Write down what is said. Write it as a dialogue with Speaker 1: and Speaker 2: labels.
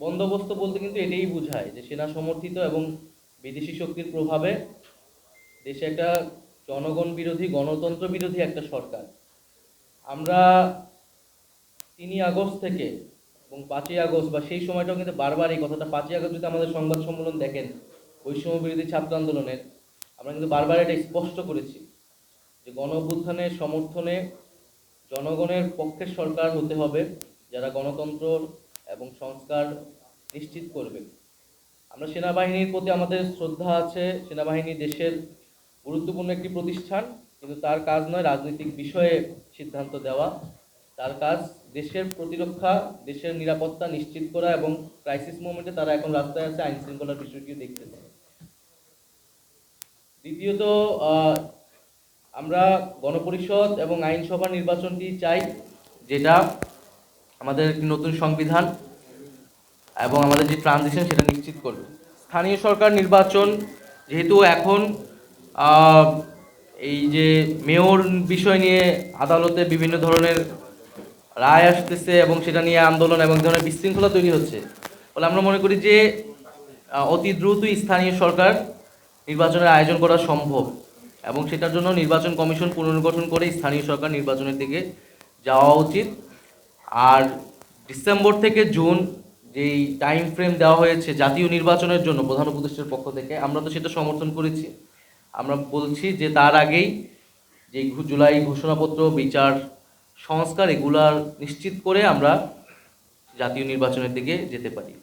Speaker 1: বন্দোবস্ত বলতে কিন্তু এটাই বোঝায় যে সেনা সমর্থিত এবং বিদেশি শক্তির প্রভাবে দেশে একটা জনগণ বিরোধী, গণতন্ত্র বিরোধী একটা সরকার। আমরা তিনই আগস্ট থেকে এবং পাঁচই আগস্ট বা সেই সময়টাও কিন্তু বারবার এই কথাটা, পাঁচই আগস্ট যদি আমাদের সংবাদ সম্মেলন দেখেন, বৈষম্য বিরোধী ছাত্র আন্দোলনের, আমরা কিন্তু বারবার এটা স্পষ্ট করেছি যে গণ অভ্যুত্থানের সমর্থনে জনগণের পক্ষের সরকার হতে হবে, যারা গণতন্ত্র এবং সংস্কার নিশ্চিত করবে। আমরা সেনাবাহিনীর প্রতি আমাদের শ্রদ্ধা আছে। সেনাবাহিনী দেশের গুরুত্বপূর্ণ একটি প্রতিষ্ঠান। কিন্তু তার কাজ নয় রাজনৈতিক বিষয়ে সিদ্ধান্ত দেওয়া। তার কাজ দেশের প্রতিরক্ষা দেশের নিরাপত্তা নিশ্চিত করা এবং ক্রাইসিস মোমেন্টে তারা এখন রাস্তায় আছে আইন শৃঙ্খলার বিষয়টিও দেখতেছে। দ্বিতীয়ত আহ, আমরা গণপরিষদ এবং আইনসভা নির্বাচনটি চাই যেটা আমাদের একটি নতুন সংবিধান এবং আমাদের যে ট্রানজিশন সেটা নিশ্চিত করবে। স্থানীয় সরকার নির্বাচন, যেহেতু এখন এই যে মেয়র বিষয় নিয়ে আদালতে বিভিন্ন ধরনের রায় আসতেছে এবং সেটা নিয়ে আন্দোলন এবং ধরনের বিশৃঙ্খলা তৈরি হচ্ছে ফলে আমরা মনে করি যে অতি দ্রুতই স্থানীয় সরকার নির্বাচনের আয়োজন করা সম্ভব এবং সেটার জন্য নির্বাচন কমিশন পুনর্গঠন করে স্থানীয় সরকার নির্বাচনের দিকে যাওয়া উচিত। আর ডিসেম্বর থেকে জুন যেই টাইম ফ্রেম দেওয়া হয়েছে জাতীয় নির্বাচনের জন্য প্রধান উপদেষ্টার পক্ষ থেকে, আমরা তো সেটা সমর্থন করেছি। আমরা বলছি যে তার আগেই যে জুলাই ঘোষণাপত্র, বিচার, সংস্কার এগুলার নিশ্চিত করে আমরা জাতীয় নির্বাচনের দিকে যেতে পারি।